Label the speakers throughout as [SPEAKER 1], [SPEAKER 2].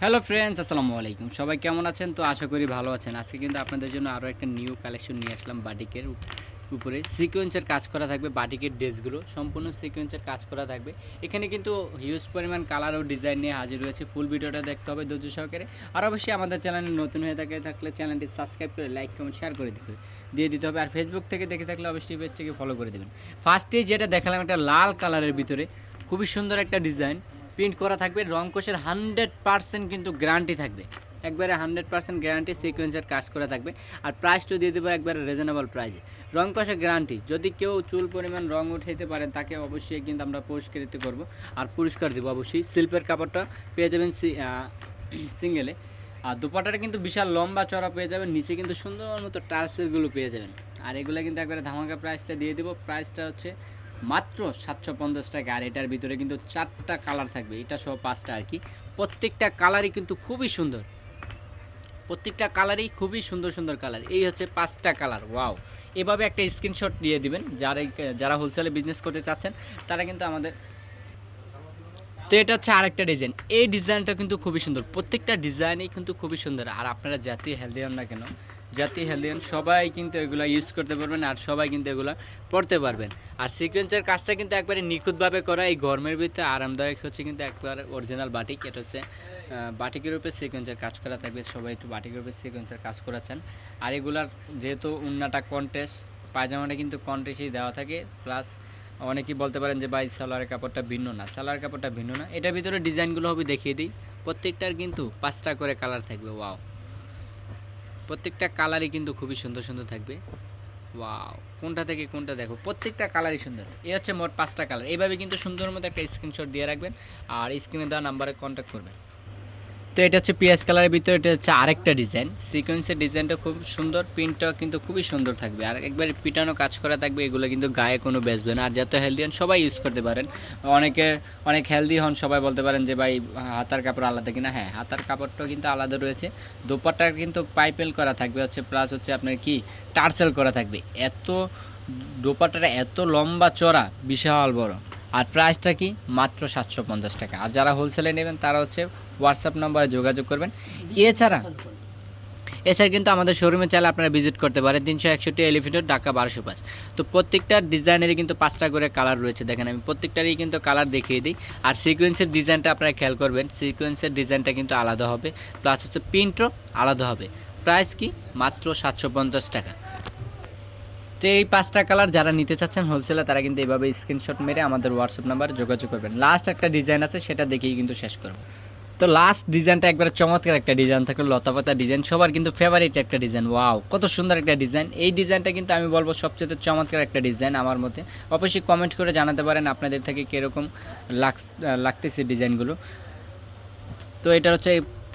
[SPEAKER 1] Hello friends আসসালামু আলাইকুম। সবাই কেমন আছেন? তো আশা করি ভালো আছেন। আজকে কিন্তু আপনাদের জন্য আরও একটা নিউ কালেকশন নিয়ে আসলাম বাটিকের উপরে। সিকোয়েন্সের কাজ করা থাকবে বাটিকের ড্রেসগুলো সম্পূর্ণ সিকোয়েন্সের কাজ করা থাকবে। এখানে কিন্তু হিউজ পরিমাণ কালার ও ডিজাইন নিয়ে হাজির হয়েছে ফুল ভিডিওটা দেখতে হবে ধৈর্য সহকারে। আর অবশ্যই আমাদের চ্যানেলে নতুন হয়ে থাকে থাকলে চ্যানেলটি সাবস্ক্রাইব করে লাইক কমেন্ট শেয়ার করে দিতে দিয়ে দিতে হবে। আর ফেসবুক থেকে দেখে থাকলে অবশ্যই পেজটিকে ফলো করে দেবেন। ফার্স্টে যেটা দেখালাম একটা লাল কালারের ভিতরে। খুবই সুন্দর একটা ডিজাইন প্রিন্ট করা থাকবে, রং কোষের হান্ড্রেড পার্সেন্ট কিন্তু গ্যারান্টি থাকবে। একবারে হান্ড্রেড পার্সেন্ট গ্যারান্টি সিকোয়েন্সের কাজ করা থাকবে। আর প্রাইসটা দিয়ে দেবো একবারে রিজনেবল প্রাইসে রং গ্যারান্টি যদি কেউ চুল পরিমাণ রং উঠাইতে পারেন, তাকে অবশ্যই কিন্তু আমরা পুরস্কৃত করব। আর পুরস্কার দেবো অবশ্যই। শিল্পের কাপড়টা পেয়ে যাবেন সিঙ্গেলে। আর দুপাটাটা কিন্তু বিশাল লম্বা চড়া পেয়ে যাবেন, নিচে কিন্তু সুন্দর মতো টার্সেলগুলো পেয়ে যাবেন। আর এগুলো কিন্তু একবারে ধামাকা প্রাইসটা দিয়ে দেবো। প্রাইসটা হচ্ছে মাত্র সাতশো পঞ্চাশ টাকা, আর এটার ভিতরে কিন্তু চারটা কালার থাকবে। এটা সহ পাঁচটা আর কি। প্রত্যেকটা কালারই কিন্তু খুবই সুন্দর। প্রত্যেকটা কালারই খুবই সুন্দর সুন্দর কালার এই হচ্ছে পাঁচটা কালার ওয়াও এভাবে একটা স্ক্রিনশট দিয়ে দিবেন। যারা যারা হোলসেলে বিজনেস করতে চাচ্ছেন, তারা কিন্তু আমাদের তো এটা হচ্ছে আরেকটা ডিজাইন এই ডিজাইনটা কিন্তু খুবই সুন্দর। প্রত্যেকটা ডিজাইনই কিন্তু খুবই সুন্দর। আর আপনারা যাতে হেলদি হন না কেন যাতে হেলদি হন সবাই কিন্তু এগুলো ইউজ করতে পারবেন আর সবাই কিন্তু এগুলো পড়তে পারবেন। আর সিকোয়েন্সের কাজটা কিন্তু একবারে নিখুঁতভাবে করা, এই গরমের ভিতরে আরামদায়ক হচ্ছে কিন্তু একবার অরিজিনাল বাটিক এটা হচ্ছে বাটিকের উপরে সিকোয়েন্সের কাজ করা থাকবে। সবাই একটু বাটিকের উপরে সিকোয়েন্সের কাজ করাচ্ছেন। আর এগুলার যেহেতু উন্নাটা কন্টেস্ট পায়জামাটা কিন্তু কন্টেস্টই দেওয়া থাকে। প্লাস অনেকেই বলতে পারেন যে, ভাই, সালোয়ারের কাপড়টা ভিন্ন না। সালোয়ার কাপড়টা ভিন্ন না। এটার ভিতরে ডিজাইনগুলো হবে দেখিয়ে দিই। প্রত্যেকটার কিন্তু পাঁচটা করে কালার থাকবে। ওয়াও! প্রত্যেকটা কালারই কিন্তু খুবই সুন্দর সুন্দর থাকবে। ওয়াও! কোনটা থেকে কোনটা দেখো? প্রত্যেকটা কালারই সুন্দর। এই হচ্ছে মোট পাঁচটা কালার। এইভাবে কিন্তু সুন্দর মতো একটা স্ক্রিনশট দিয়ে রাখবেন। আর স্ক্রিনে দেওয়া নাম্বারে কন্ট্যাক্ট করবেন। তো এটা হচ্ছে পিএস কালারের ভিতরে, এটা হচ্ছে আরেকটা ডিজাইন। সিকোয়েন্সের ডিজাইনটা খুব সুন্দর প্রিন্টটা কিন্তু খুবই সুন্দর থাকবে। আর একবার পিটানো কাজ করা থাকবে, এগুলো কিন্তু গায়ে কোনো বেচবে না। আর যত হেলদি হন সবাই ইউজ করতে পারেন। অনেকে, অনেক হেলদি হন সবাই বলতে পারেন যে, ভাই, হাতার কাপড় আলাদা কিনা? হ্যাঁ হাতার কাপড়টাও কিন্তু আলাদা রয়েছে। দোপাট্টার কিন্তু পাইপেল করা থাকবে, হচ্ছে প্লাস হচ্ছে আপনার কি? টার্সেল করা থাকবে। এত দোপাট্টাটা এত লম্বা চড়া, বিশাল বড়। আর প্রাইসটা কি? মাত্র সাতশো পঞ্চাশ টাকা। আর যারা হোলসেলে নেবেন, তারা হচ্ছে হোয়াটসঅ্যাপ নাম্বারে যোগাযোগ করবেন। এছাড়া এছাড়া কিন্তু আমাদের শোরুমে চাইলে আপনারা ভিজিট করতে পারেন। তিনশো একষট্টি এলিফেন্টের ঢাকা বারোশো পাঁচ। তো প্রত্যেকটা ডিজাইনেরই কিন্তু পাঁচটা করে কালার রয়েছে। দেখেন, আমি প্রত্যেকটারই কিন্তু কালার দেখিয়ে দিই। আর সিকোয়েন্সের ডিজাইনটা আপনারা খেয়াল করবেন। সিকোয়েন্সের ডিজাইনটা কিন্তু আলাদা হবে। প্লাস হচ্ছে প্রিন্টও আলাদা হবে। প্রাইস কি? মাত্র সাতশো পঞ্চাশ টাকা। তো এই পাঁচটা কালার যারা নিতে চাচ্ছেন হোলসেলে তারা কিন্তু এইভাবে স্ক্রিনশট মেরে আমাদের হোয়াটসঅ্যাপ নাম্বারে যোগাযোগ করবেন। লাস্ট একটা ডিজাইন আছে, সেটা দেখেই কিন্তু শেষ করব। তো লাস্ট ডিজাইনটা একবার চমৎকার একটা ডিজাইন থাকল, লতাপাতা ডিজাইন সবার কিন্তু ফেভারিট একটা ডিজাইন ওয়াও কত সুন্দর একটা ডিজাইন এই ডিজাইনটা কিন্তু আমি বলব সবচেয়ে চমৎকার একটা ডিজাইন আমার মতে। অবশ্যই কমেন্ট করে জানাতে পারেন আপনাদের থেকে কীরকম লাগ লাগতেছে ডিজাইনগুলো তো এটা হচ্ছে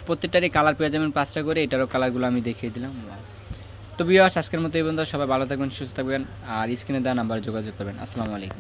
[SPEAKER 1] প্রত্যেকটারই কালার পেয়ে যাবেন পাঁচটা করে, এটারও কালারগুলো আমি দেখিয়ে দিলাম. তো বিয়াস আজকের মতো এই বন্ধু সবাই ভালো থাকবেন, সুস্থ থাকবেন, আর স্ক্রিনে দেওয়া নাম্বার যোগাযোগ করবেন। আসসালামু আলাইকুম।